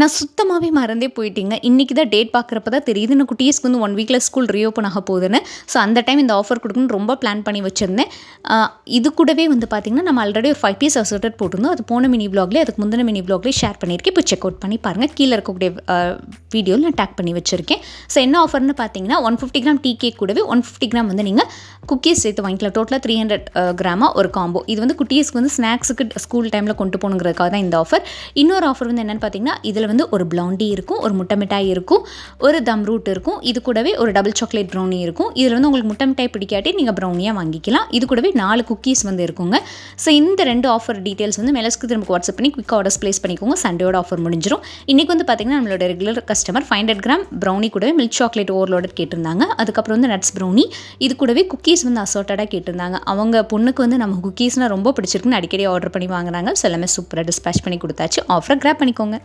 நான் சுத்தமாகவே மறந்தே போயிட்டீங்க. இன்றைக்கி தான் டேட் பார்க்குறப்ப தான் தெரியுது. நான் குட்டீஸ்க்கு வந்து ஒன் வீக்கில் ஸ்கூல் ரீஓப்பன் ஆக போகுதுன்னு. ஸோ அந்த டைம் இந்த ஆஃபர் கொடுக்குன்னு ரொம்ப பிளான் பண்ணி வச்சுருந்தேன். இது கூடவே வந்து பார்த்திங்கன்னா நம்ம ஆல்ரெடி ஒரு ஃபைவ் பீஸ் அசர்டட் போட்டிருந்தோம். அது போன மினி ப்ளாக்லேயே அதுக்கு முந்தின மினி ப்ளாக்லேயே ஷேர் பண்ணியிருக்கேன். இப்போ செக் அவுட் பண்ணி பாருங்கள் கீழே இருக்கக்கூடிய வீடியோவில் நான் டேக் பண்ணி வச்சுருக்கேன். ஸோ என்ன ஆஃபர்னு பார்த்தீங்கன்னா one fifty gram tea cake கூடவே ஒன் ஃபிஃப்டி கிராம் வந்து நீங்கள் குக்கீஸ் சேர்த்து வாங்கிக்கலாம். டோட்டலாக த்ரீ ஹண்ட்ரட் கிராமாக ஒரு காம்போ இது வந்து குட்டீஸ்க்கு வந்து ஸ்நாக்ஸுக்கு ஸ்கூல் டைமில் கொண்டு போகணுங்கிறதுக்காக தான் இந்த ஆஃபர் இன்னொரு ஆஃபர் வந்து என்னென்னு பார்த்தீங்கன்னா இதில் வந்து ஒரு ப்ளவுண்டி இருக்கும் ஒரு முட்டை மிட்டாய் இருக்கும் ஒரு தம் ரூட் இருக்கும். இது கூடவே ஒரு டபுள் சாக்லேட் ப்ரௌனி இருக்கும். இதில் வந்து உங்களுக்கு முட்டை மிட்டாய் பிடிக்காட்டி நீங்கள் ப்ரௌனியாக வாங்கிக்கலாம். இது கூடவே நாலு குக்கீஸ் வந்து இருக்குங்க. ஸோ இந்த ரெண்டு ஆஃபர் டீட்டெயில்ஸ் வந்து மெலஸ்க்கு திரும்ப வாட்ஸ்அப் பண்ணி குவிக் ஆர்டர்ஸ் ப்ளேஸ் பண்ணிக்கோங்க. சண்டேயோட ஆஃபர் முடிஞ்சிடும் இன்றைக்கி வந்து பார்த்தீங்கன்னா நம்மளோட regular customer five hundred gram brownie கூடவே மில்க் சாக்லேட் ஓவர்லோட கேட்டிருந்தாங்க. அதுக்கப்புறம் வந்து நட்ஸ் ப்ரௌனி இது கூடவே குக்கீஸ் வந்து அசோட்டடாக கேட்டிருந்தாங்க. அவங்க பொண்ணுக்கு வந்து நம்ம குக்கீஸ்னால் ரொம்ப பிடிச்சிருக்குன்னு அடிக்கடி ஆர்டர் பண்ணி வாங்குறாங்க. ஸோ எல்லாமே சூப்பராக டிஸ்பேச் பண்ணி கொடுத்தாச்சு. ஆஃபரை கிராப் பண்ணிக்கோங்க.